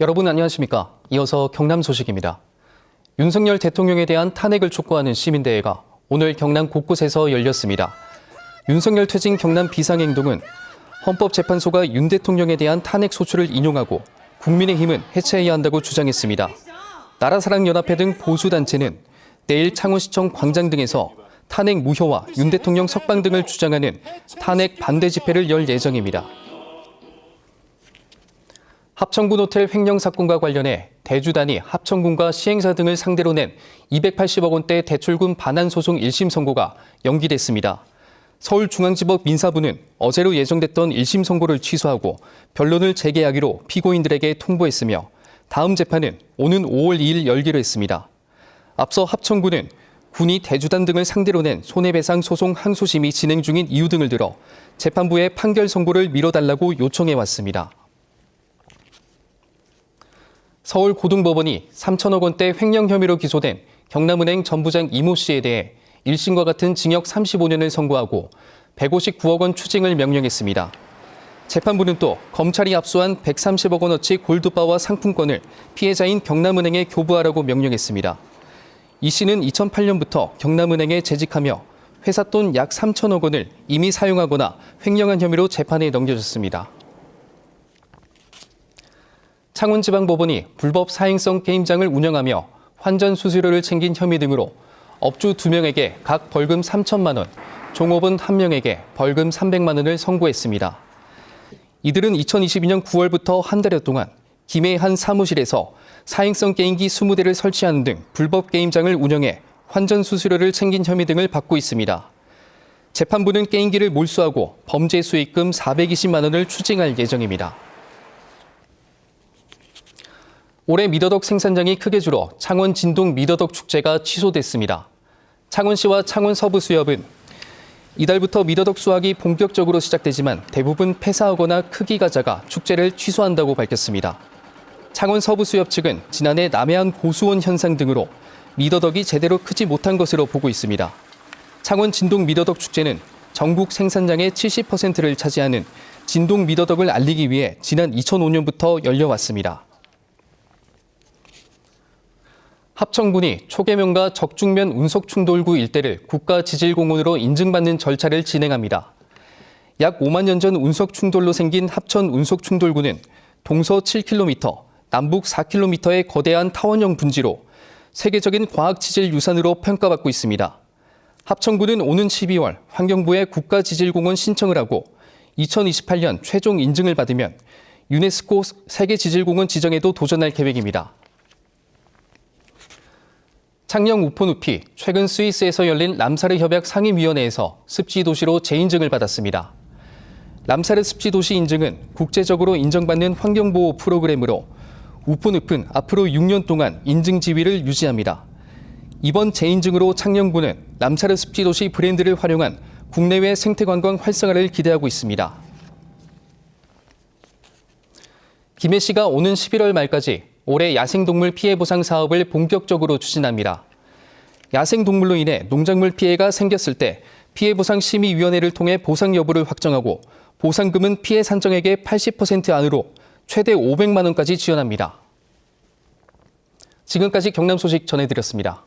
여러분 안녕하십니까? 이어서 경남 소식입니다. 윤석열 대통령에 대한 탄핵을 촉구하는 시민대회가 오늘 경남 곳곳에서 열렸습니다. 윤석열 퇴진 경남 비상행동은 헌법재판소가 윤 대통령에 대한 탄핵 소추를 인용하고 국민의힘은 해체해야 한다고 주장했습니다. 나라사랑연합회 등 보수단체는 내일 창원시청 광장 등에서 탄핵 무효와 윤 대통령 석방 등을 주장하는 탄핵 반대 집회를 열 예정입니다. 합천군 호텔 횡령 사건과 관련해 대주단이 합천군과 시행사 등을 상대로 낸 280억 원대 대출금 반환 소송 1심 선고가 연기됐습니다. 서울중앙지법 민사부는 어제로 예정됐던 1심 선고를 취소하고 변론을 재개하기로 피고인들에게 통보했으며 다음 재판은 오는 5월 2일 열기로 했습니다. 앞서 합천군은 군이 대주단 등을 상대로 낸 손해배상 소송 항소심이 진행 중인 이유 등을 들어 재판부의 판결 선고를 미뤄달라고 요청해 왔습니다. 서울 고등법원이 3천억 원대 횡령 혐의로 기소된 경남은행 전 부장 이모 씨에 대해 1심과 같은 징역 35년을 선고하고 159억 원 추징을 명령했습니다. 재판부는 또 검찰이 압수한 130억 원어치 골드바와 상품권을 피해자인 경남은행에 교부하라고 명령했습니다. 이 씨는 2008년부터 경남은행에 재직하며 회사 돈 약 3천억 원을 이미 사용하거나 횡령한 혐의로 재판에 넘겨졌습니다. 창원지방법원이 불법 사행성 게임장을 운영하며 환전 수수료를 챙긴 혐의 등으로 업주 2명에게 각 벌금 3천만 원, 종업원 1명에게 벌금 300만 원을 선고했습니다. 이들은 2022년 9월부터 한 달여 동안 김해 한 사무실에서 사행성 게임기 20대를 설치하는 등 불법 게임장을 운영해 환전 수수료를 챙긴 혐의 등을 받고 있습니다. 재판부는 게임기를 몰수하고 범죄 수익금 420만 원을 추징할 예정입니다. 올해 미더덕 생산량이 크게 줄어 창원 진동 미더덕 축제가 취소됐습니다. 창원시와 창원 서부수협은 이달부터 미더덕 수확이 본격적으로 시작되지만 대부분 폐사하거나 크기가 작아 축제를 취소한다고 밝혔습니다. 창원 서부수협 측은 지난해 남해안 고수온 현상 등으로 미더덕이 제대로 크지 못한 것으로 보고 있습니다. 창원 진동 미더덕 축제는 전국 생산량의 70%를 차지하는 진동 미더덕을 알리기 위해 지난 2005년부터 열려왔습니다. 합천군이 초계면과 적중면 운석충돌구 일대를 국가지질공원으로 인증받는 절차를 진행합니다. 약 5만 년 전 운석충돌로 생긴 합천 운석충돌구는 동서 7km, 남북 4km의 거대한 타원형 분지로 세계적인 과학지질 유산으로 평가받고 있습니다. 합천군은 오는 12월 환경부에 국가지질공원 신청을 하고 2028년 최종 인증을 받으면 유네스코 세계지질공원 지정에도 도전할 계획입니다. 창녕 우포늪이 최근 스위스에서 열린 람사르 협약 상임위원회에서 습지 도시로 재인증을 받았습니다. 람사르 습지 도시 인증은 국제적으로 인정받는 환경보호 프로그램으로 우포늪은 앞으로 6년 동안 인증 지위를 유지합니다. 이번 재인증으로 창녕군은 람사르 습지 도시 브랜드를 활용한 국내외 생태관광 활성화를 기대하고 있습니다. 김해 씨가 오는 11월 말까지 올해 야생동물 피해 보상 사업을 본격적으로 추진합니다. 야생동물로 인해 농작물 피해가 생겼을 때 피해 보상 심의위원회를 통해 보상 여부를 확정하고 보상금은 피해 산정액의 80% 안으로 최대 500만 원까지 지원합니다. 지금까지 경남 소식 전해드렸습니다.